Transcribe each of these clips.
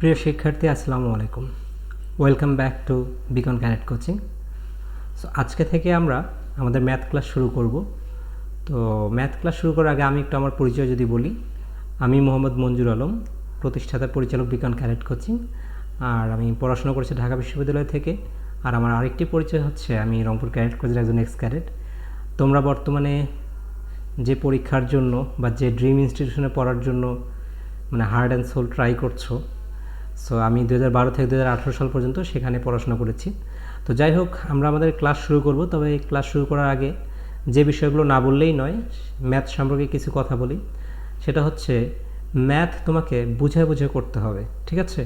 প্রিয় শিক্ষার্থী, আসসালামু আলাইকুম। ওয়েলকাম ব্যাক টু বিকন ক্যানেট কোচিং সো আজকে থেকে আমরা আমাদের ম্যাথ ক্লাস শুরু করব। তো ম্যাথ ক্লাস শুরু করার আগে আমি একটু আমার পরিচয় যদি বলি, আমি মোহাম্মদ মঞ্জুর আলম, প্রতিষ্ঠাতা পরিচালক বিকন ক্যারেট কোচিং আর আমি পড়াশোনা করেছি ঢাকা বিশ্ববিদ্যালয় থেকে, আর আমার আরেকটি পরিচয় হচ্ছে, আমি রংপুর ক্যারেট কোচের একজন এক্স ক্যারেট তোমরা বর্তমানে যে পরীক্ষার জন্য বা যে ড্রিম ইনস্টিটিউশনে পড়ার জন্য মানে হার্ড অ্যান্ড সোল ট্রাই করছ সো আমি দু হাজার বারো থেকে দু হাজার আঠেরো সাল পর্যন্ত সেখানে পড়াশোনা করেছি। তো যাই হোক, আমরা আমাদের ক্লাস শুরু করব। তবে ক্লাস শুরু করার আগে যে বিষয়গুলো না বললেই নয়, ম্যাথ সম্পর্কে কিছু কথা বলি। সেটা হচ্ছে, ম্যাথ তোমাকে বুঝে বুঝে করতে হবে, ঠিক আছে?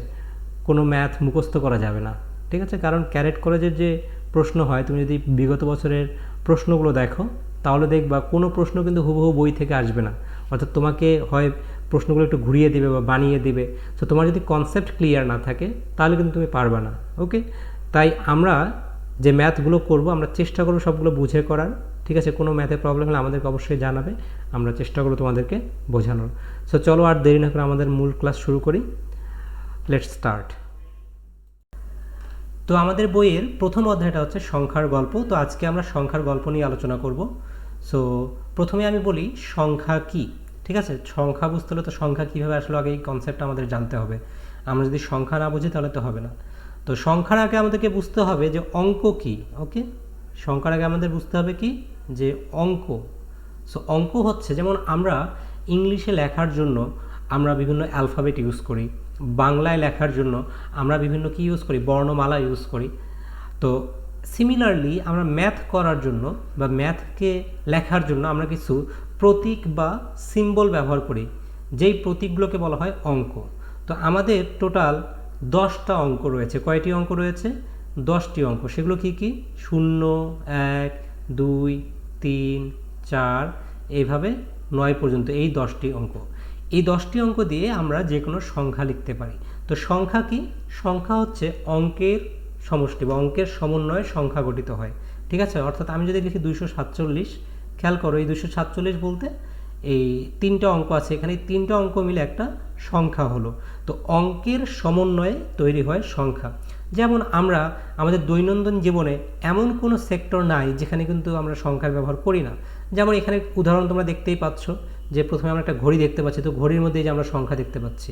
কোনো ম্যাথ মুখস্থ করা যাবে না, ঠিক আছে? কারণ ক্যারেট কলেজের যে প্রশ্ন হয়, তুমি যদি বিগত বছরের প্রশ্নগুলো দেখো, তাহলে দেখবা কোনো প্রশ্ন কিন্তু হুবহু বই থেকে আসবে না। অর্থাৎ তোমাকে হয় প্রশ্নগুলো একটু ঘুরিয়ে দিবে বা বানিয়ে দিবে। তো তোমার যদি কনসেপ্ট ক্লিয়ার না থাকে, তাহলে কিন্তু তুমি পারবে না ওকে তাই আমরা যে ম্যাথগুলো করব, আমরা চেষ্টা করব সবগুলো বুঝে করার, ঠিক আছে? কোনো ম্যাথে প্রবলেম হলে আমাদেরকে অবশ্যই জানাবে, আমরা চেষ্টা করব তোমাদেরকে বোঝানোর। সো চলো আর দেরি না করে আমাদের মূল ক্লাস শুরু করি। লেটস স্টার্ট তো আমাদের বইয়ের প্রথম অধ্যায়টা হচ্ছে সংখ্যার গল্প। তো আজকে আমরা সংখ্যার গল্প নিয়ে আলোচনা করব। সো প্রথমে আমি বলি, সংখ্যা কি? ঠিক আছে? সংখ্যা বুঝতে হলে তো সংখ্যা কীভাবে আসলে আগে এই কনসেপ্ট আমাদের জানতে হবে। আমরা যদি সংখ্যা না বুঝি তাহলে তো হবে না। তো সংখ্যার আগে আমাদেরকে বুঝতে হবে যে অঙ্ক কি ওকে সংখ্যার আগে আমাদের বুঝতে হবে কি? যে অঙ্ক। সো অঙ্ক হচ্ছে যেমন আমরা ইংলিশে লেখার জন্য আমরা বিভিন্ন অ্যালফাবেট ইউজ করি, বাংলায় লেখার জন্য আমরা বিভিন্ন কি ইউজ করি? বর্ণমালা ইউজ করি। তো সিমিলারলি আমরা ম্যাথ করার জন্য বা ম্যাথকে লেখার জন্য আমরা কিছু প্রতীক বা সিম্বল ব্যবহার করি, যেই প্রতীকগুলোকে বলা হয় অঙ্ক। তো আমাদের টোটাল দশটা অঙ্ক রয়েছে। কয়টি অঙ্ক রয়েছে? দশটি অঙ্ক। সেগুলো কি কি? শূন্য, এক, দুই, তিন, চার, এইভাবে নয় পর্যন্ত এই দশটি অঙ্ক। এই দশটি অঙ্ক দিয়ে আমরা যে কোনো সংখ্যা লিখতে পারি। তো সংখ্যা কি? সংখ্যা হচ্ছে অঙ্কের সমষ্টি বা অঙ্কের সমন্বয়ে সংখ্যা গঠিত হয়। ঠিক আছে? অর্থাৎ আমি যদি লিখি দুইশো সাতচল্লিশ খেয়াল করো, এই দুশো সাতচল্লিশ বলতে এই তিনটা অঙ্ক আছে, এখানে তিনটা অঙ্ক মিলে একটা সংখ্যা হলো। তো অঙ্কের সমন্বয়ে তৈরি হয় সংখ্যা। যেমন আমরা আমাদের দৈনন্দিন জীবনে এমন কোনো সেক্টর নাই যেখানে কিন্তু আমরা সংখ্যার ব্যবহার করি না। যেমন এখানে উদাহরণ তোমরা দেখতেই পাচ্ছ যে প্রথমে আমরা একটা ঘড়ি দেখতে পাচ্ছি, তো ঘড়ির মধ্যে যে আমরা সংখ্যা দেখতে পাচ্ছি।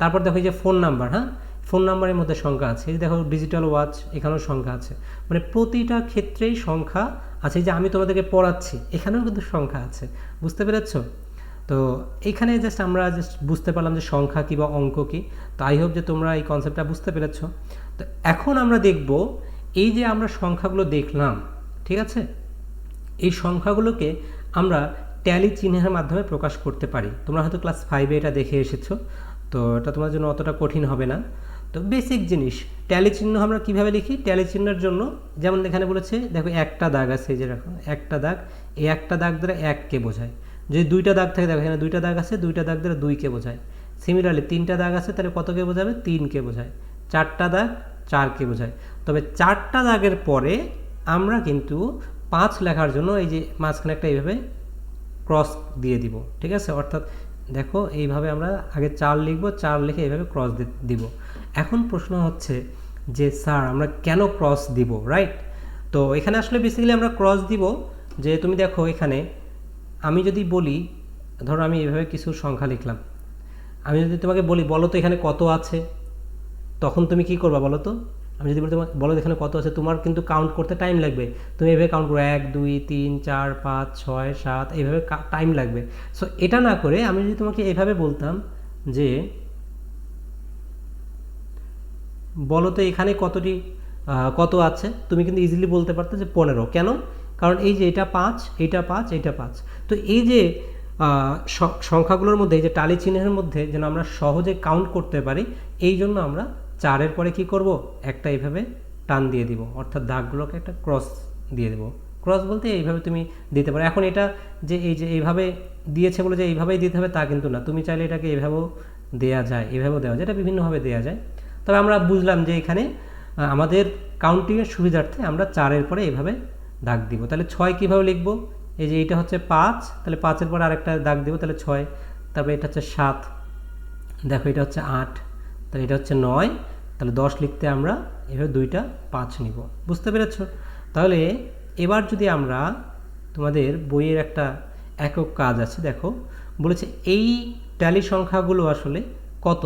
তারপর দেখো যে ফোন নাম্বার হ্যাঁ? ফোন নাম্বারের মধ্যে সংখ্যা আছে। দেখো ডিজিটাল ওয়াচ এখানেও সংখ্যা আছে। মানে প্রতিটা ক্ষেত্রেই সংখ্যা আছে এই যে আমি তোমাদেরকে পড়াচ্ছি, এখানেও কিন্তু সংখ্যা আছে, বুঝতে পেরেছ? তো এইখানে জাস্ট আমরা জাস্ট বুঝতে পারলাম যে সংখ্যা কী বা অঙ্ক কী, তো আই হোপ যে তোমরা এই কনসেপ্টটা বুঝতে পেরেছ। তো এখন আমরা দেখব এই যে আমরা সংখ্যাগুলো দেখলাম, ঠিক আছে? এই সংখ্যাগুলোকে আমরা ট্যালি চিহ্নের মাধ্যমে প্রকাশ করতে পারি। তোমরা হয়তো ক্লাস ফাইভে এটা দেখে এসেছ, তো এটা তোমার জন্য অতটা কঠিন হবে না। তো বেসিক জিনিস ট্যালি চিহ্ন আমরা কীভাবে লিখি? ট্যালি চিহ্নের জন্য যেমন এখানে বলেছে, দেখো একটা দাগ আছে যে দেখো, একটা দাগ, এই একটা দাগ দ্বারা এককে বোঝায়। যদি দুইটা দাগ থাকে, দেখো এখানে দুইটা দাগ আছে, দুইটা দাগ দ্বারা দুইকে বোঝায়। সিমিলারলি তিনটা দাগ আছে, তাহলে কতকে বোঝাবে? তিনকে বোঝায়। চারটা দাগ, চারকে বোঝায়। তবে চারটা দাগের পরে আমরা কিন্তু পাঁচ লেখার জন্য এই যে মাঝখানে একটা এইভাবে ক্রস দিয়ে দিব, ঠিক আছে? অর্থাৎ দেখো, এইভাবে আমরা আগে চার লিখব, চার লিখে এইভাবে ক্রস দিব। এখন প্রশ্ন হচ্ছে যে, স্যার, আমরা কেন ক্রস দিব? রাইট তো এখানে আসলে বেসিক্যালি আমরা ক্রস দিব যে, তুমি দেখো এখানে, আমি যদি বলি, ধরো আমি এভাবে কিছু সংখ্যা লিখলাম, আমি যদি তোমাকে বলি, বলো তো এখানে কত আছে? তখন তুমি কি করবা বলো তো? আমি যদি বলি তোমার, বলো এখানে কত আছে? তোমার কিন্তু কাউন্ট করতে টাইম লাগবে। তুমি এভাবে কাউন্ট করো এক, দুই, তিন, চার, পাঁচ, ছয়, সাত এইভাবে টাইম লাগবে। সো এটা না করে আমি যদি তোমাকে এভাবে বলতাম যে বলো তো এখানে কতটি কত আছে? তুমি কিন্তু ইজিলি বলতে পারতো যে পনেরো। কেন? কারণ এই যে এটা পাঁচ এটা পাঁচ এটা পাঁচ। তো এই যে সংখ্যাগুলোর মধ্যে যে টালি চিহ্নের মধ্যে যেন আমরা সহজে কাউন্ট করতে পারি, এই জন্য আমরা চারের পরে কি করব? একটা এইভাবে টান দিয়ে দিব। অর্থাৎ দাগগুলোকে একটা ক্রস দিয়ে দেবো। ক্রস বলতে এইভাবে তুমি দিতে পারো। এখন এটা যে এই যে এইভাবে দিয়েছে বলে যে এইভাবেই দিতে হবে তা কিন্তু না। তুমি চাইলে এটাকে এভাবেও দেয়া যায়, এভাবেও দেওয়া যায়। এটা বিভিন্নভাবে দেওয়া যায়। তবে আমরা বুঝলাম যে এখানে আমাদের কাউন্টিংয়ের সুবিধার্থে আমরা চারের পরে এভাবে দাগ দিব। তাহলে ছয় কীভাবে লিখব? এই যে এটা হচ্ছে পাঁচ, তাহলে পাঁচের পরে আরেকটা দাগ দিব, তাহলে ছয়। তারপরে এটা হচ্ছে সাত। দেখো এটা হচ্ছে আট, তাহলে এটা হচ্ছে নয়। তাহলে দশ লিখতে আমরা এভাবে দুইটা পাঁচ নিব। বুঝতে পেরেছ? তাহলে এবার যদি আমরা তোমাদের বইয়ের একটা একক কাজ আছে, দেখো। বলেছে এই ট্যালি সংখ্যাগুলো আসলে কত?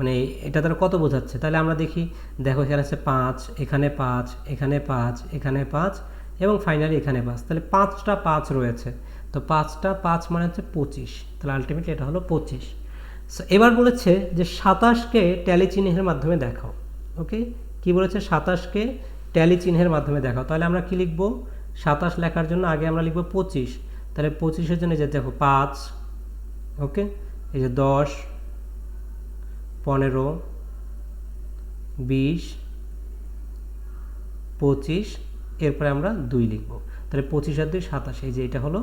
মানে এটা তারা কত বোঝাচ্ছে? তাহলে আমরা দেখি, দেখো এখানে আছে পাঁচ, এখানে পাঁচ এখানে পাঁচ এখানে পাঁচ এবং ফাইনালি এখানে পাঁচ। তাহলে পাঁচটা পাঁচ রয়েছে। তো পাঁচটা পাঁচ মানে হচ্ছে পঁচিশ। তাহলে আলটিমেটলি এটা হলো পঁচিশ। সো এবার বলেছে যে সাতাশকে ট্যালি চিহ্নের মাধ্যমে দেখাও। ওকে কি বলেছে? সাতাশকে ট্যালি চিহ্নের মাধ্যমে দেখাও। তাহলে আমরা কি লিখব? সাতাশ লেখার জন্য আগে আমরা লিখব পঁচিশ। তাহলে পঁচিশের জন্য যে দেখো পাঁচ। ওকে এই যে দশ। পনেরো, বিশ, পঁচিশ, এরপরে আমরা দুই লিখব। তাহলে পঁচিশ আর দুই সাতাশ, এই যে এটা হলো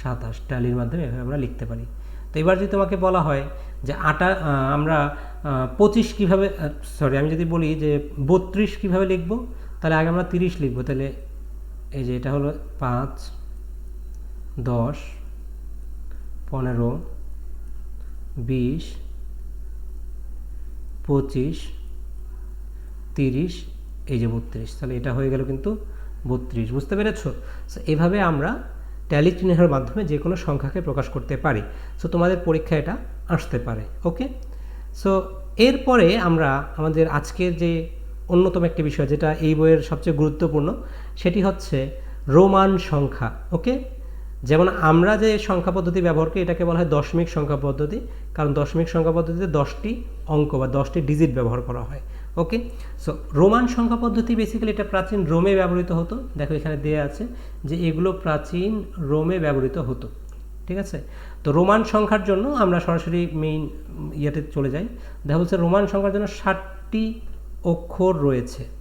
সাতাশ, ট্যালির মাধ্যমে এভাবে আমরা লিখতে পারি। তো এবার যদি তোমাকে বলা হয় যে আটা আমরা পঁচিশ কীভাবে সরি আমি যদি বলি যে বত্রিশ কীভাবে লিখব, তাহলে আগে আমরা তিরিশ লিখব। তাহলে এই যে এটা হলো পাঁচ, দশ, পনেরো, বিশ পঁচিশ, তিরিশ, এই যে বত্রিশ। তাহলে এটা হয়ে গেল কিন্তু বত্রিশ। বুঝতে পেরেছ? সো এভাবে আমরা ট্যালি চিহ্নের মাধ্যমে যে কোনো সংখ্যাকে প্রকাশ করতে পারি। সো তোমাদের পরীক্ষা এটা আসতে পারে ওকে সো এরপরে আমরা আমাদের আজকের যে অন্যতম একটি বিষয়, যেটা এই বইয়ের সবচেয়ে গুরুত্বপূর্ণ, সেটি হচ্ছে রোমান সংখ্যা ওকে যেমন আমরা যে সংখ্যা পদ্ধতি ব্যবহার করি, এটাকে বলা হয় দশমিক সংখ্যা পদ্ধতি। কারণ দশমিক সংখ্যা পদ্ধতিতে দশটি অঙ্ক বা দশটি ডিজিট ব্যবহার করা হয়। ওকে সো রোমান সংখ্যা পদ্ধতি বেসিক্যালি এটা প্রাচীন রোমে ব্যবহৃত হতো। দেখো এখানে দেয়া আছে যে এগুলো প্রাচীন রোমে ব্যবহৃত হতো। ঠিক আছে? তো রোমান সংখ্যার জন্য আমরা সরাসরি মেইন ইয়েতে চলে যাই। দেখা বলছে রোমান সংখ্যার জন্য ষাটটি অক্ষর রয়েছে।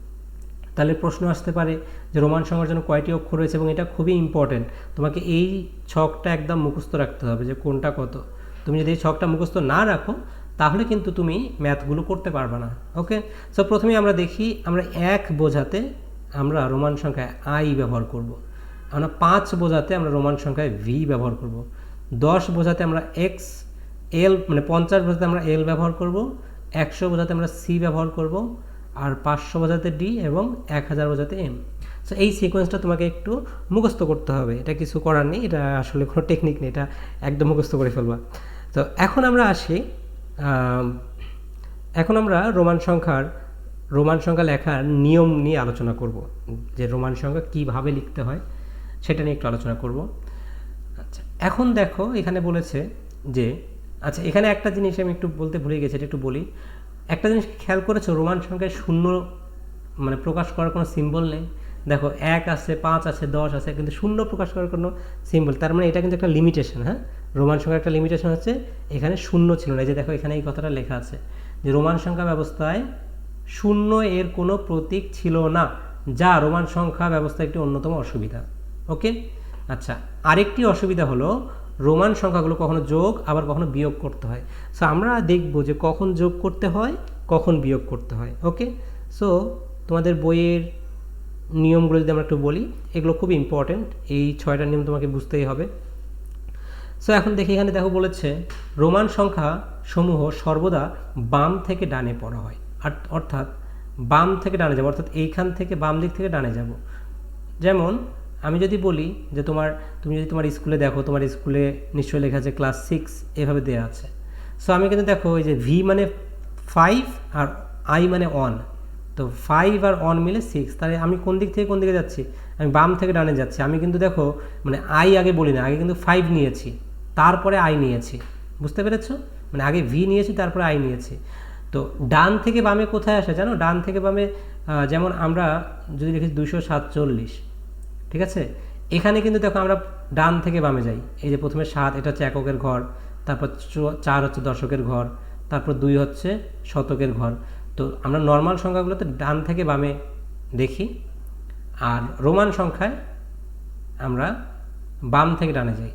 তাহলে প্রশ্ন আসতে পারে যে রোমান সংখ্যার জন্য কয়টি অক্ষর রয়েছে এবং এটা খুবই ইম্পর্টেন্ট তোমাকে এই ছকটা একদম মুখস্থ রাখতে হবে যে কোনটা কত। তুমি যদি এই ছকটা মুখস্থ না রাখো, তাহলে কিন্তু তুমি ম্যাথগুলো করতে পারবে না ওকে সো প্রথমে আমরা দেখি, আমরা এক বোঝাতে আমরা রোমান সংখ্যায় আই ব্যবহার করব। আমরা পাঁচ বোঝাতে আমরা রোমান সংখ্যায় ভি ব্যবহার করব। দশ বোঝাতে আমরা এক্স এল মানে পঞ্চাশ বোঝাতে আমরা এল ব্যবহার করব। একশো বোঝাতে আমরা সি ব্যবহার করব। আর পাঁচশো বোঝাতে ডি এবং এক হাজার বোঝাতে এম। সো এই সিকোয়েন্সটা তোমাকে একটু মুখস্থ করতে হবে। এটা কিছু করার নেই, এটা আসলে কোনো টেকনিক নেই, এটা একদম মুখস্থ করে ফেলবা। তো এখন আমরা আসি এখন আমরা রোমান সংখ্যার, রোমান সংখ্যা লেখার নিয়ম নিয়ে আলোচনা করব। যে রোমান সংখ্যা কীভাবে লিখতে হয়, সেটা নিয়ে একটু আলোচনা করব। আচ্ছা এখন দেখো এখানে বলেছে যে আচ্ছা এখানে একটা জিনিস আমি একটু বলতে ভুলে গেছি, এটা একটু বলি। একটা জিনিস খেয়াল করেছ? রোমান সংখ্যায় শূন্য মানে প্রকাশ করার কোনো সিম্বল নেই। দেখো, এক আছে, পাঁচ আছে, দশ আছে, কিন্তু শূন্য প্রকাশ করার কোনো সিম্বল তার মানে এটা কিন্তু একটা লিমিটেশন হ্যাঁ? রোমান সংখ্যার একটা লিমিটেশন হচ্ছে, এখানে শূন্য ছিল না। এই যে দেখো, এখানে এই কথাটা লেখা আছে যে রোমান সংখ্যা ব্যবস্থায় শূন্য এর কোনো প্রতীক ছিল না, যা রোমান সংখ্যা ব্যবস্থা একটি অন্যতম অসুবিধা। ওকে আচ্ছা আরেকটি অসুবিধা হলো রোমান সংখ্যাগুলো কখনো যোগ, আবার কখনো বিয়োগ করতে হয়। সো আমরা দেখব যে কখন যোগ করতে হয়, কখন বিয়োগ করতে হয় ওকে সো তোমাদের বইয়ের নিয়মগুলো যদি আমরা একটু বলি, এগুলো খুব ইম্পর্ট্যান্ট এই ছয়টা নিয়ম তোমাকে বুঝতেই হবে। সো এখন দেখি, এখানে দেখো বলেছে, রোমান সংখ্যা সমূহ সর্বদা বাম থেকে ডানে পড়া হয়। আর- অর্থাৎ, বাম থেকে ডানে যাব, অর্থাৎ এইখান থেকে বাম দিক থেকে ডানে যাব। যেমন আমি যদি বলি যে তোমার, তুমি যদি তোমার স্কুলে দেখো, তোমার স্কুলে নিশ্চয়ই লেখা আছে ক্লাস সিক্স এভাবে দেওয়া আছে। সো আমি কিন্তু দেখো, ওই যে ভি মানে ফাইভ আর আই মানে অন তো ফাইভ আর অন মিলে সিক্স তাহলে আমি কোন দিক থেকে কোন দিকে যাচ্ছি? আমি বাম থেকে ডানে যাচ্ছি। আমি কিন্তু দেখো মানে আই আগে বলি না, আগে কিন্তু ফাইভ নিয়েছি। তারপরে আই নিয়েছি। বুঝতে পেরেছ? মানে আগে ভি নিয়েছি, তারপরে আই নিয়েছি। তো ডান থেকে বামে কোথায় আসে জানো? ডান থেকে বামে যেমন আমরা যদি লিখি দুশো সাতচল্লিশ। ঠিক আছে? এখানে কিন্তু দেখো আমরা ডান থেকে বামে যাই। এই যে প্রথমে সাত, এটা হচ্ছে এককের ঘর, তারপর চার হচ্ছে দশকের ঘর, তারপর দুই হচ্ছে শতকের ঘর। তো আমরা নর্মাল সংখ্যাগুলোতে ডান থেকে বামে দেখি, আর রোমান সংখ্যায় আমরা বাম থেকে ডানে যাই।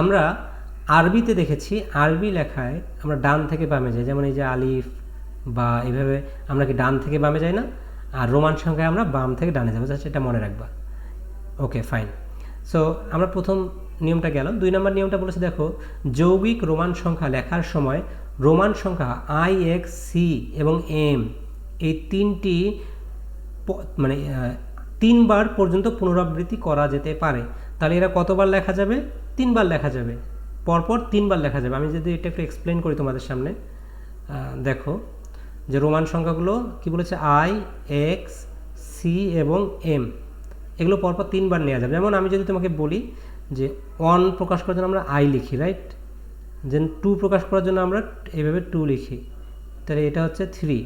আমরা আরবিতে দেখেছি, আরবি লেখায় আমরা ডান থেকে বামে যাই, যেমন এই যে আলিফ বা এইভাবে আমরা কি ডান থেকে বামে যাই না? আর রোমান সংখ্যায় আমরা বাম থেকে ডানে যাব জাস্ট এটা মনে রাখবা। ওকে ফাইন সো আমরা প্রথম নিয়মটা গেল দুই নম্বর নিয়মটা বলেছে, দেখো, যৌগিক রোমান সংখ্যা লেখার সময় রোমান সংখ্যা আই এক্স সি এবং এম এই তিনটি মানে তিনবার পর্যন্ত পুনরাবৃত্তি করা যেতে পারে। তাহলে এরা কতবার লেখা যাবে? তিনবার লেখা যাবে। পরপর তিনবার লেখা যাবে। আমি যদি এটা একটু এক্সপ্লেন করি তোমাদের সামনে দেখো যে রোমান সংখ্যাগুলো কি বলেছে? আই এক্স সি এবং এম এগুলো পরপর তিনবার নেওয়া যাবে। যেমন আমি যদি তোমাকে বলি যে ওয়ান প্রকাশ করার জন্য আমরা আই লিখি রাইট দেন টু প্রকাশ করার জন্য আমরা এইভাবে টু লিখি। তাহলে এটা হচ্ছে থ্রি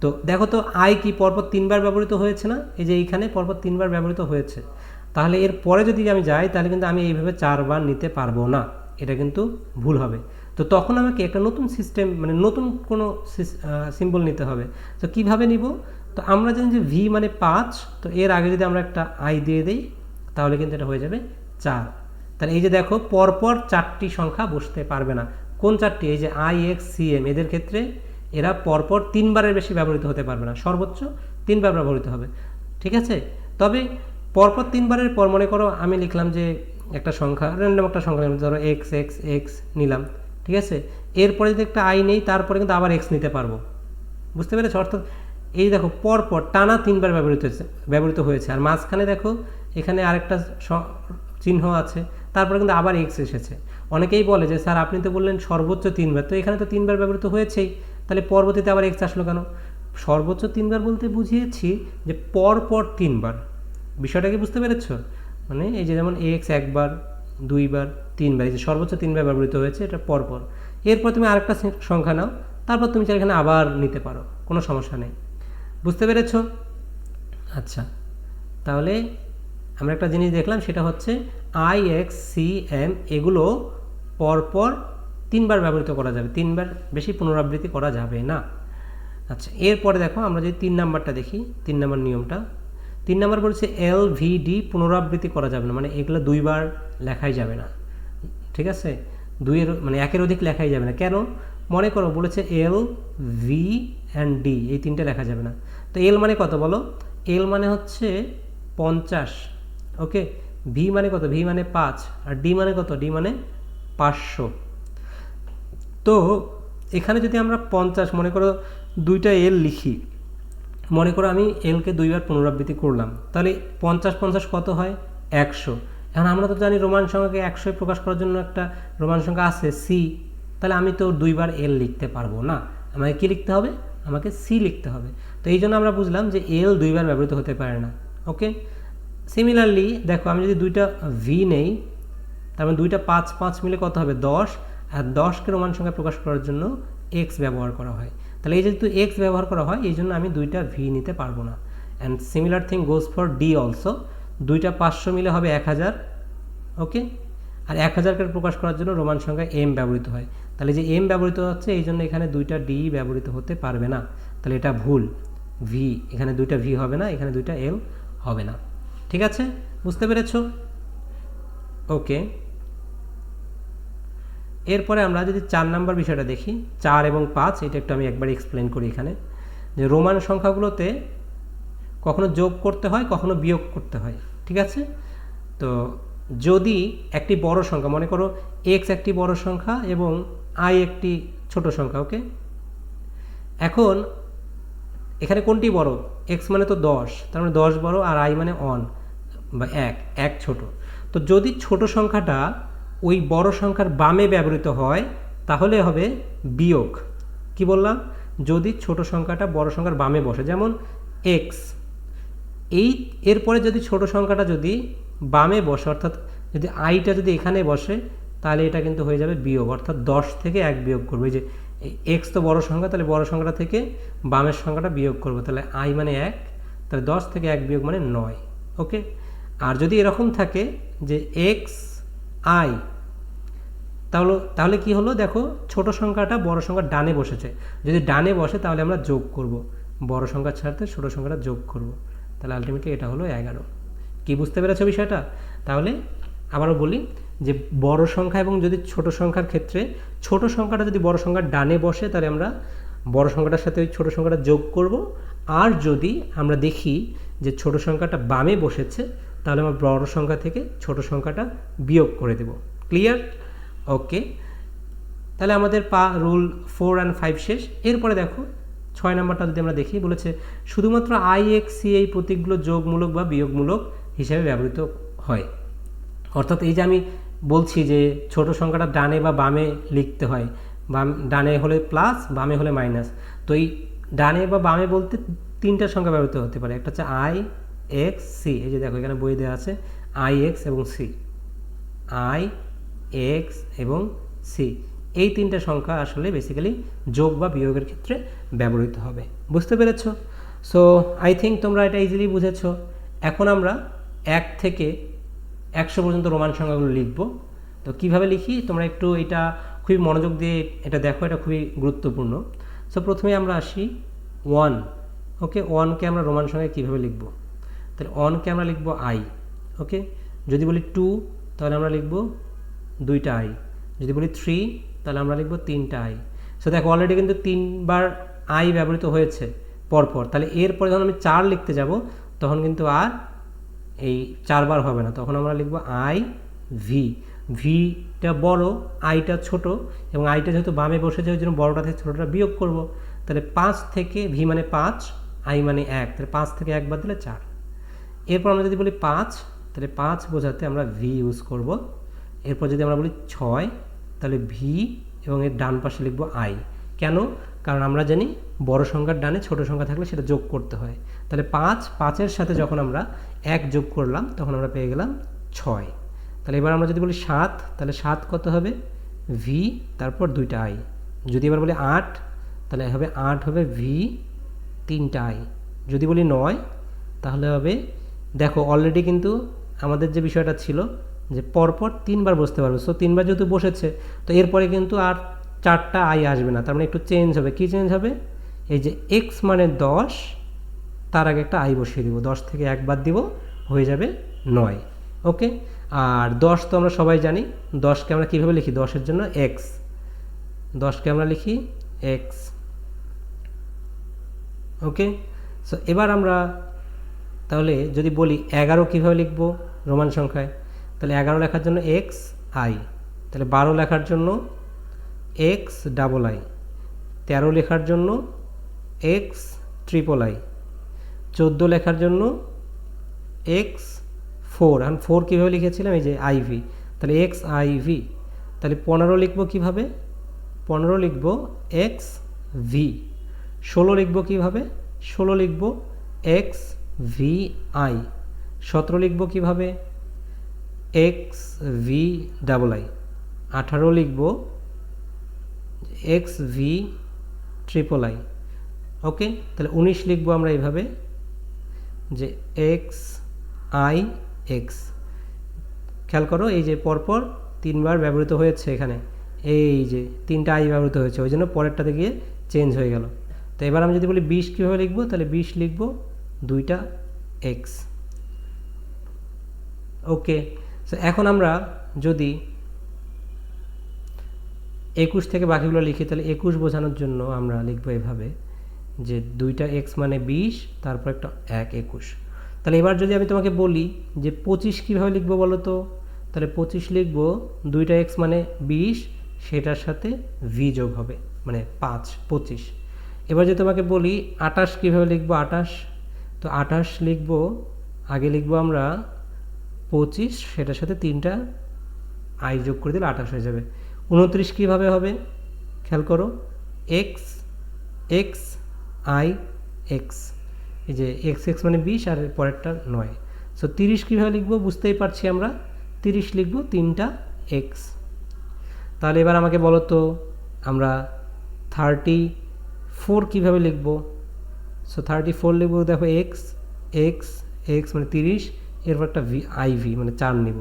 তো দেখো তো আই কি পরপর তিনবার ব্যবহৃত হয়েছে না? এই যে এইখানে পরপর তিনবার ব্যবহৃত হয়েছে। তাহলে এর পরে যদি আমি যাই, তাহলে কিন্তু আমি এইভাবে চারবার নিতে পারব না। এটা কিন্তু ভুল হবে। তো তখন আমাকে একটা নতুন সিস্টেম মানে নতুন কোনো সিম্বল নিতে হবে। তো কীভাবে নিব? তো আমরা জানি যে ভি মানে পাঁচ, তো এর আগে যদি আমরা একটা আই দিয়ে দিই, তাহলে কিন্তু এটা হয়ে যাবে চার। তাহলে এই যে দেখো, পরপর চারটি সংখ্যা বসতে পারবে না। কোন চারটি? এই যে আই এক্স সি এম এদের ক্ষেত্রে এরা পরপর তিনবারের বেশি ব্যবহৃত হতে পারবে না। সর্বোচ্চ তিনবার ব্যবহৃত হবে। ঠিক আছে? তবে পরপর তিনবারের পর মনে করো আমি লিখলাম যে একটা সংখ্যা র্যান্ডম একটা সংখ্যা নিলাম, ধরো এক্স এক্স এক্স নিলাম ঠিক আছে? এরপরে যদি একটা আই নেই তারপরে কিন্তু আবার এক্স নিতে পারব। বুঝতে পেরেছ? অর্থাৎ এই দেখো পরপর টানা তিনবার ব্যবহৃত হয়েছে ব্যবহৃত হয়েছে। আর মাঝখানে দেখো এখানে আরেকটা চিহ্ন আছে তারপরে কিন্তু আবার এক্স এসেছে। অনেকেই বলে যে স্যার আপনি তো বললেন সর্বোচ্চ তিনবার। তো এখানে তো তিনবার ব্যবহৃত হয়েছেই। তাহলে পরবর্তীতে আবার এক্স আসলো কেন? সর্বোচ্চ তিনবার বলতে বুঝিয়েছি যে পরপর তিনবার। বিষয়টা কি বুঝতে পেরেছ? মানে এই যে যেমন এক্স একবার, দুইবার, তিনবার, এই যে সর্বোচ্চ তিনবার ব্যবহৃত হয়েছে, এটা পরপর। এরপর তুমি আরেকটা সংখ্যা নাও, তারপর তুমি এখানে আবার নিতে পারো, কোনো সমস্যা নেই। বুঝতে পেরেছ? আচ্ছা তাহলে আমরা একটা জিনিস দেখলাম, সেটা হচ্ছে আই এক্স সি এম এগুলো পরপর তিনবার ব্যবহৃত করা যাবে, তিনবার বেশি পুনরাবৃত্তি করা যাবে না। আচ্ছা এরপরে দেখো, আমরা যদি তিন নাম্বারটা দেখি, তিন নাম্বার নিয়মটা। তিন নাম্বার বলছে এল ভি ডি পুনরাবৃত্তি করা যাবে না মানে এগুলো দুইবার লেখাই যাবে না। ঠিক আছে? দুইয়ের মানে একের অধিক লেখাই যাবে না। কেন? মনে করো, বলেছে এল ভি অ্যান্ড ডি, এই তিনটে লেখা যাবে না। তো এল মানে কত বলো? এল মানে হচ্ছে পঞ্চাশ ওকে ভি মানে কত? ভি মানে পাঁচ, আর ডি মানে কত? ডি মানে পাঁচশো। তো এখানে যদি আমরা পঞ্চাশ, মনে করো দুইটা এল লিখি মনে করো আমি এলকে দুইবার পুনরাবৃত্তি করলাম, তাহলে পঞ্চাশ পঞ্চাশ কত হয়? একশো। এখন আমরা তো জানি রোমান সংখ্যাকে একশোয় প্রকাশ করার জন্য একটা রোমান সংখ্যা আছে সি তাহলে আমি তো দুইবার এল লিখতে পারব না। আমাকে কি লিখতে হবে? আমাকে সি লিখতে হবে। তো এই জন্য আমরা বুঝলাম যে এল দুইবার ব্যবহৃত হতে পারে না। ওকে? সিমিলারলি দেখো আমি যদি দুইটা ভি নেই, তার মানে দুইটা পাঁচ পাঁচ মিলে কত হবে? দশ। আর দশকে রোমান সংখ্যা প্রকাশ করার জন্য এক্স ব্যবহার করা হয়। তাহলে এই যেহেতু এক্স ব্যবহার করা হয়, এই জন্য আমি দুইটা ভি নিতে পারব না। And similar thing goes for D also দুইটা পাঁচশো মিলে হবে এক হাজার ওকে আর এক হাজারকে প্রকাশ করার জন্য রোমান সংখ্যা এম ব্যবহৃত হয়। তাহলে যে এম ব্যবহৃত হচ্ছে, এই জন্য এখানে দুইটা ডি ব্যবহৃত হতে পারবে না। তাহলে এটা ভুল। ভি এখানে দুইটা ভি হবে না, এখানে দুইটা এল হবে না। ঠিক আছে? বুঝতে পেরেছ? ওকে এরপরে আমরা যদি চার নাম্বার বিষয়টা দেখি, চার এবং পাঁচ, এটা একটু আমি একবার এক্সপ্লেন করি এখানে, যে রোমান সংখ্যাগুলোতে কখনো যোগ করতে হয়, কখনো বিয়োগ করতে হয়, ঠিক আছে? তো যদি একটি বড় সংখ্যা, মনে করো এক্স একটি বড় সংখ্যা এবং আই একটি ছোট সংখ্যা ওকে এখন এখানে কোনটি বড়? এক্স মানে তো দশ, তার মানে দশ বড় আর আই মানে অন বা এক এক ছোট। তো যদি ছোট সংখ্যাটা ওই বড় সংখ্যার বামে ব্যবহৃত হয়, তাহলে হবে বিয়োগ। কি বললাম? যদি ছোট সংখ্যাটা বড় সংখ্যার বামে বসে, যেমন এক্স এই, এরপরে যদি ছোট সংখ্যাটা যদি বামে বসে, অর্থাৎ যদি আইটা যদি এখানে বসে, তাহলে এটা কিন্তু হয়ে যাবে বিয়োগ। অর্থাৎ দশ থেকে এক বিয়োগ করব। যে এক্স তো বড় সংখ্যা, তাহলে বড় সংখ্যাটা থেকে বামের সংখ্যাটা বিয়োগ করব। তাহলে আই মানে এক, তাহলে দশ থেকে এক বিয়োগ মানে নয়। ওকে? আর যদি এরকম থাকে যে এক্স আই। তাহলে তাহলে কি হলো দেখো, ছোট সংখ্যাটা বড় সংখ্যার ডানে বসেছে। যদি ডানে বসে, তাহলে আমরা যোগ করব। বড় সংখ্যার সাথে ছোট সংখ্যাটা যোগ করব। তাহলে আলটিমেটলি এটা হলো এগারো। কি বুঝতে পেরেছ বিষয়টা? তাহলে আবারও বলি যে বড় সংখ্যা এবং যদি ছোট সংখ্যার ক্ষেত্রে, ছোট সংখ্যাটা যদি বড় সংখ্যার ডানে বসে, তাহলে আমরা বড় সংখ্যাটার সাথে ওই ছোট সংখ্যাটা যোগ করব। আর যদি আমরা দেখি যে ছোট সংখ্যাটা বামে বসেছে তাহলে আমরা বড় সংখ্যা থেকে ছোট সংখ্যাটা বিয়োগ করে দেব। ক্লিয়ার ওকে তাহলে আমাদের পা রুল ফোর অ্যান্ড ফাইভ শেষ। এরপরে দেখো, ছয় নম্বরটা যদি আমরা দেখি, বলেছে শুধুমাত্র আই এক্স সি এই প্রতীকগুলো যোগমূলক বা বিয়োগমূলক হিসাবে ব্যবহৃত হয়। অর্থাৎ এই যে আমি বলছি যে ছোট সংখ্যাটা ডানে বা বামে লিখতে হয়, বাম, ডানে হলে প্লাস বামে হলে মাইনাস তো এই ডানে বা বামে বলতে তিনটা সংখ্যা ব্যবহৃত হতে পারে। একটা হচ্ছে আই এক্স, সি, এই যে দেখো, এখানে বই দেওয়া আছে, আই এক্স এবং সি। আই এক্স এবং সি। এই তিনটা সংখ্যা আসলে বেসিক্যালি যোগ বা বিয়োগের ক্ষেত্রে ব্যবহৃত হবে। বুঝতে পেরেছ? সো আই থিঙ্ক তোমরা এটা ইজিলি বুঝেছ। এখন আমরা এক থেকে একশো পর্যন্ত রোমান সংখ্যাগুলো লিখব। তো কীভাবে লিখি? তোমরা একটু এটা খুবই মনোযোগ দিয়ে এটা দেখো, এটা খুবই গুরুত্বপূর্ণ। সো প্রথমে আমরা আসি ওয়ান ওকে ওয়ানকে আমরা রোমান সংখ্যায় কীভাবে লিখব? তাহলে ওয়ানকে আমরা লিখব আই ওকে যদি বলি টু তাহলে আমরা লিখব দুইটা আই যদি বলি থ্রি তাহলে আমরা লিখব তিনটা আই সো দেখো অলরেডি কিন্তু তিনবার আই ব্যবহৃত হয়েছে পরপর। তাহলে এরপরে যখন আমি চার লিখতে যাব, তখন কিন্তু আর এই চারবার হবে না। তখন আমরা লিখব আই ভি ভিটা বড় আইটা ছোট, এবং আইটা যেহেতু বামে বসেছে, ওই জন্য বড়টা থেকে ছোটোটা বিয়োগ করব। তাহলে পাঁচ থেকে ভি মানে পাঁচ আই মানে এক। তাহলে পাঁচ থেকে এক বাদ দিলে চার। এরপর আমরা যদি বলি পাঁচ, তাহলে পাঁচ বোঝাতে আমরা ভি ইউজ করব। এরপর যদি আমরা বলি ছয়, তাহলে ভি এবং এর ডান পাশে লিখব আই কেন? কারণ আমরা জানি বড় সংখ্যার ডানে ছোট সংখ্যা থাকলে সেটা যোগ করতে হয়। তাহলে পাঁচ, পাঁচের সাথে যখন আমরা এক যোগ করলাম, তখন আমরা পেয়ে গেলাম ছয়। তাহলে এবার আমরা যদি বলি সাত, তাহলে সাত কত হবে? ভি তারপর দুইটা আই যদি এবার বলি আট, তাহলে হবে, আট হবে ভি তিনটা আই যদি বলি নয়, তাহলে হবে দেখো অলরেডি কিন্তু আমাদের যে বিষয়টা ছিল যে পরপর তিনবার বসতে পারবে। সো তিনবার যেহেতু বসেছে, তো এরপরে কিন্তু আর চারটা আই আসবে না। তার মানে একটু চেঞ্জ হবে। কী চেঞ্জ হবে? এই যে এক্স মানে দশ, তার আগে একটা আই বসিয়ে দিব। দশ থেকে একবার দিব, হয়ে যাবে নয়। ওকে? আর দশ তো আমরা সবাই জানি। দশকে আমরা কীভাবে লিখি? দশের জন্য এক্স দশকে আমরা লিখি এক্স ওকে? সো এবার আমরা তাহলে যদি বলি এগারো কীভাবে লিখব রোমান সংখ্যায়? তাহলে এগারো লেখার জন্য এক্স আই তাহলে বারো লেখার জন্য এক্স ডাবল আই তেরো লেখার জন্য এক্স ট্রিপল আই চোদ্দ লেখার জন্য এক্স ফোর এখন ফোর কীভাবে লিখেছিলাম? এই যে আইভি তাহলে এক্স আইভি তাহলে পনেরো লিখব কীভাবে? পনেরো লিখব এক্স ভি ষোলো লিখব কীভাবে? ষোলো লিখব এক্স ভি আই সতেরো লিখব কীভাবে? এক্স ভি ডাবল আই আঠারো লিখব। X V triple I okay, তাহলে উনিশ লিখব আমরা এইভাবে। যে এক্স আই এক্স খেয়াল করো, এই যে পরপর তিনবার ব্যবহৃত হয়েছে এখানে। এই যে তিনটা আই ব্যবহৃত হয়েছে, ওই জন্য পরেরটাতে গিয়ে চেঞ্জ হয়ে গেল। তো এবার আমি যদি বলি বিশ কীভাবে লিখব, তাহলে বিশ লিখব দুইটা এক্স ওকে সো এখন আমরা যদি একুশ থেকে বাকিগুলো লিখি, তাহলে একুশ বোঝানোর জন্য আমরা লিখব এভাবে যে দুইটা এক্স মানে বিশ, তারপর একটা এক একুশ। তাহলে এবার যদি আমি তোমাকে বলি যে পঁচিশ কীভাবে লিখব বলো তো? তাহলে পঁচিশ লিখব, দুইটা এক্স মানে বিশ, সেটার সাথে ভি যোগ হবে মানে পাঁচ, পঁচিশ। এবার যদি তোমাকে বলি আটাশ কীভাবে লিখব আটাশ তো আটাশ লিখব, আগে লিখব আমরা পঁচিশ, সেটার সাথে তিনটা আই যোগ করে দিলে আঠাশ হয়ে যাবে। উনত্রিশ কীভাবে হবে? খেয়াল করো এক্স এক্স আই এক্স এই যে এক্স এক্স মানে বিশ আর পরেরটা নয়। সো তিরিশ কীভাবে লিখব? বুঝতেই পারছি আমরা। তিরিশ লিখব, তিনটা এক্স তাহলে এবার আমাকে বলো তো, আমরা থার্টি ফোর কীভাবে লিখব? সো থার্টি ফোর লিখব দেখো এক্স এক্স এক্স মানে তিরিশ, এরপর একটা ভি আই ভি মানে চার নিব।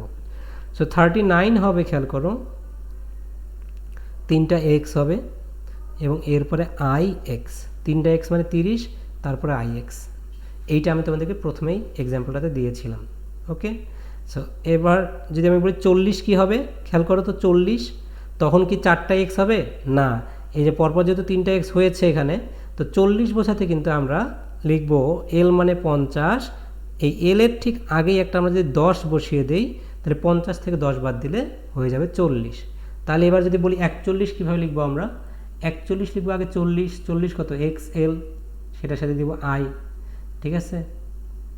সো থার্টি নাইন হবে খেয়াল করো। তিনটা এক্স হবে এবং এরপরে আই এক্স তিনটা এক্স মানে তিরিশ, তারপরে আই এক্স এইটা আমি তোমাদেরকে প্রথমেই এক্সাম্পলটাতে দিয়েছিলাম ওকে সো এবার যদি আমি বলি চল্লিশ কী হবে, খেয়াল করো তো চল্লিশ, তখন কি চারটা এক্স হবে? না। এই যে পরপর যেহেতু তিনটা এক্স হয়েছে এখানে তো চল্লিশ বোঝাতে কিন্তু আমরা লিখব এল মানে পঞ্চাশ। এই এল এর ঠিক আগেই একটা আমরা যদি দশ বসিয়ে দেই, তাহলে পঞ্চাশ থেকে দশ বাদ দিলে হয়ে যাবে চল্লিশ। তাহলে এবার যদি বলি একচল্লিশ কীভাবে লিখব আমরা? একচল্লিশ লিখব আগে চল্লিশ চল্লিশ কত? এক্স এল সেটার সাথে দিব আই ঠিক আছে?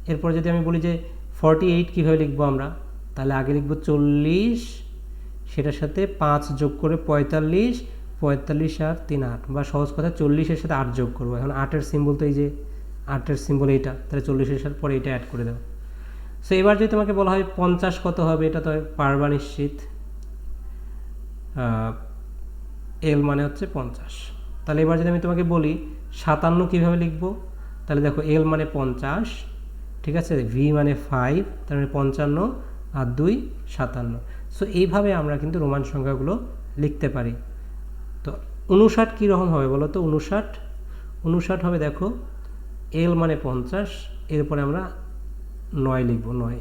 এরপর যদি আমি বলি যে ফর্টি এইট কীভাবে লিখব আমরা? তাহলে আগে লিখব চল্লিশ, সেটার সাথে পাঁচ যোগ করে পঁয়তাল্লিশ পঁয়তাল্লিশ আর তিন আট, বা সহজ কথা চল্লিশের সাথে আট যোগ করব। এখন আটের সিম্বল তো এই যে, আটের সিম্বল এইটা, তাহলে চল্লিশের সাথে পরে এটা অ্যাড করে দেবো। সো এবার যদি তোমাকে বলা হয় পঞ্চাশ কত হবে, এটা তো পারবা নিশ্চিত। এল মানে হচ্ছে পঞ্চাশ। তাহলে এবার যদি আমি তোমাকে বলি সাতান্ন কীভাবে লিখব, তাহলে দেখো এল মানে পঞ্চাশ, ঠিক আছে? ভি মানে ফাইভ তার মানে পঞ্চান্ন আর দুই সাতান্ন। সো এইভাবে আমরা কিন্তু রোমান সংখ্যাগুলো লিখতে পারি। তো উনষাট কীরকম হবে বলো তো? উনষাট? উনষাট হবে দেখো এল মানে পঞ্চাশ, এরপরে আমরা নয় লিখব, নয়।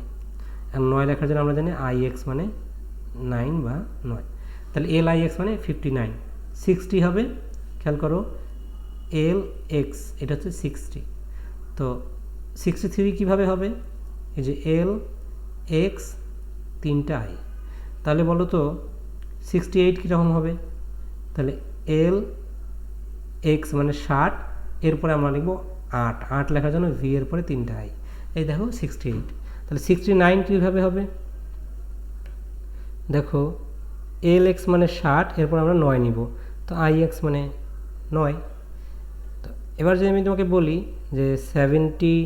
আর নয় লেখার জন্য আমরা জানি আই এক্স মানে নাইন বা নয়। তাহলে এল আই এক্স মানে ফিফটি নাইন সিক্সটি হবে, খেয়াল করো এল এক্স এটা হচ্ছে সিক্সটি তো সিক্সটি থ্রি কীভাবে হবে? এই যে এল এক্স তিনটা আই তাহলে বলো তো সিক্সটি এইট কীরকম হবে? তাহলে এল এক্স মানে ষাট, এরপরে আমরা লিখব আট। আট লেখার জন্য ভি এর পরে তিনটা আই এই দেখো সিক্সটি এইট তাহলে সিক্সটি নাইন কীভাবে হবে? দেখো এল এক্স মানে ষাট, এরপর আমরা নয় নিব। তো আই এক্স মানে নয়। তো এবার যদি আমি তোমাকে বলি যে সেভেন্টি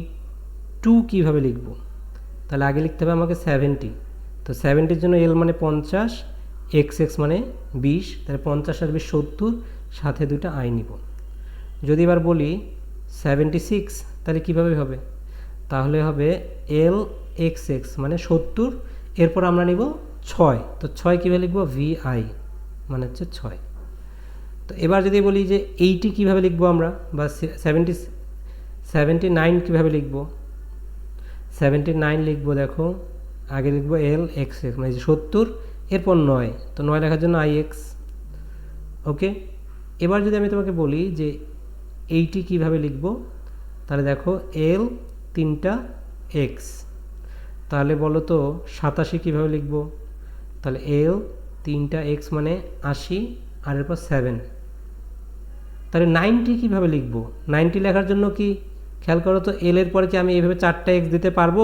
টু কীভাবে লিখব? তাহলে আগে লিখতে হবে আমাকে সেভেন্টি তো সেভেন্টির জন্য এল মানে পঞ্চাশ এক্স এক্স মানে বিশ, তাহলে পঞ্চাশ আর বিশ সত্তর, সাথে দুটো আই নিব। যদি এবার বলি সেভেন্টি সিক্স তাহলে কীভাবে হবে? তাহলে হবে এল এক্স এক্স মানে সত্তর, এরপর আমরা নিব ছয়। তো ছয় কীভাবে লিখব? ভি আই মানে হচ্ছে ছয়। তো এবার যদি বলি যে এইটি কীভাবে লিখব আমরা? বা সেভেন্টি সেভেন্টি নাইন কীভাবে লিখব? সেভেন্টি নাইন লিখব দেখো, আগে লিখব এল এক্স এক্স মানে সত্তর এরপর নয়। তো নয় লেখার জন্য আই এক্স ওকে এবার যদি আমি তোমাকে বলি যে এইটি কীভাবে লিখব, তাহলে দেখো এল তিনটা এক্স তাহলে বলো তো সাতাশি কীভাবে লিখব? তাহলে এল তিনটা এক্স মানে আশি, আর এরপর সেভেন তাহলে নাইনটি কীভাবে লিখব? নাইনটি লেখার জন্য কি, খেয়াল করো তো এল এর পরে কি আমি এইভাবে চারটা এক্স দিতে পারব?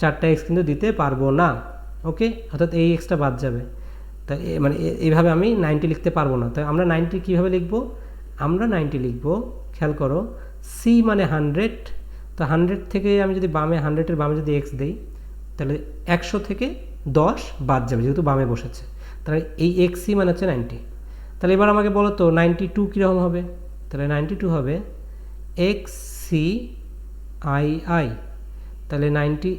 চারটা এক্স কিন্তু দিতে পারব না। ওকে অর্থাৎ এই এক্সটা বাদ যাবে। তাই মানে এইভাবে আমি নাইনটি লিখতে পারব না। তাই আমরা নাইনটি কীভাবে লিখব? আমরা নাইনটি লিখব, খেয়াল করো সি মানে হান্ড্রেড তো হান্ড্রেড থেকে আমি যদি বামে হান্ড্রেডের বামে যদি এক্স দিই, তাহলে একশো থেকে দশ বাদ যাবে, যেহেতু বামে বসেছে। তাহলে এই এক্স সি মানে হচ্ছে নাইনটি তাহলে এবার আমাকে বলো তো নাইনটি টু কীরকম হবে? তাহলে নাইনটি টু হবে এক্স সি আই আই তাহলে নাইনটি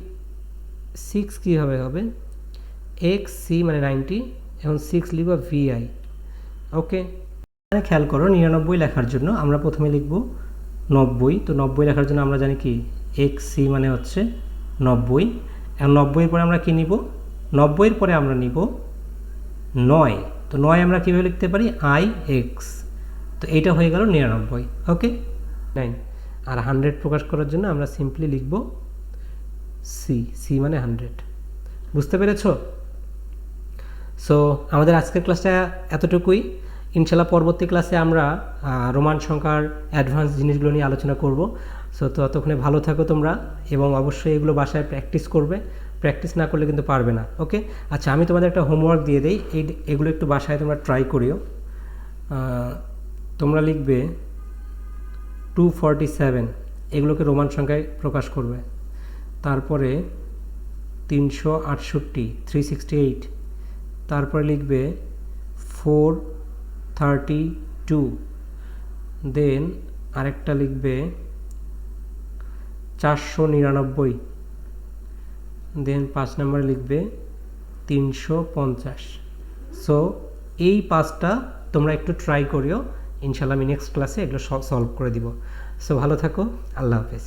সিক্স কীভাবে হবে? এক্স সি মানে নাইনটি এখন সিক্স লিখব ভি আই ওকে এখানে খেয়াল করো, নিরানব্বই লেখার জন্য আমরা প্রথমে লিখব নব্বই। তো নব্বই লেখার জন্য আমরা জানি কি? এক্স সি মানে হচ্ছে নব্বই। এখন নব্বইয়ের পরে আমরা কী নিব? নব্বইয়ের পরে আমরা নিব নয়। তো নয় আমরা কীভাবে লিখতে পারি? আই এক্স তো এইটা হয়ে গেল নিরানব্বই। ওকে নাইন আর হান্ড্রেড প্রকাশ করার জন্য আমরা সিম্পলি লিখব সি সি মানে হান্ড্রেড বুঝতে পেরেছ? সো আমাদের আজকের ক্লাসটা এতটুকুই। ইনশাল্লাহ পরবর্তী ক্লাসে আমরা রোমান সংখ্যার অ্যাডভান্স জিনিসগুলো নিয়ে আলোচনা করব। সো ততক্ষণে ভালো থাকো তোমরা এবং অবশ্যই এগুলো বাসায় প্র্যাকটিস করবে। প্র্যাকটিস না করলে কিন্তু পারবে না ওকে আচ্ছা আমি তোমাদের একটা হোমওয়ার্ক দিয়ে দিই। এই এগুলো একটু বাসায় তোমরা ট্রাই করিও। তোমরা লিখবে টু ফর্টি সেভেন এগুলোকে রোমান সংখ্যায় প্রকাশ করবে। তারপরে তিনশো আটষট্টি থ্রি সিক্সটি এইট তারপরে লিখবে ফোর থার্টি টু দেন আরেকটা লিখবে চারশো নিরানব্বই। দেন পাঁচ নম্বরে লিখবে তিনশো পঞ্চাশ। সো এই পাঁচটা তোমরা একটু ট্রাই করিও। ইনশাল্লাহ আমি নেক্সট ক্লাসে এগুলো সলভ করে দিব। সো ভালো থাকো। আল্লাহ হাফেজ।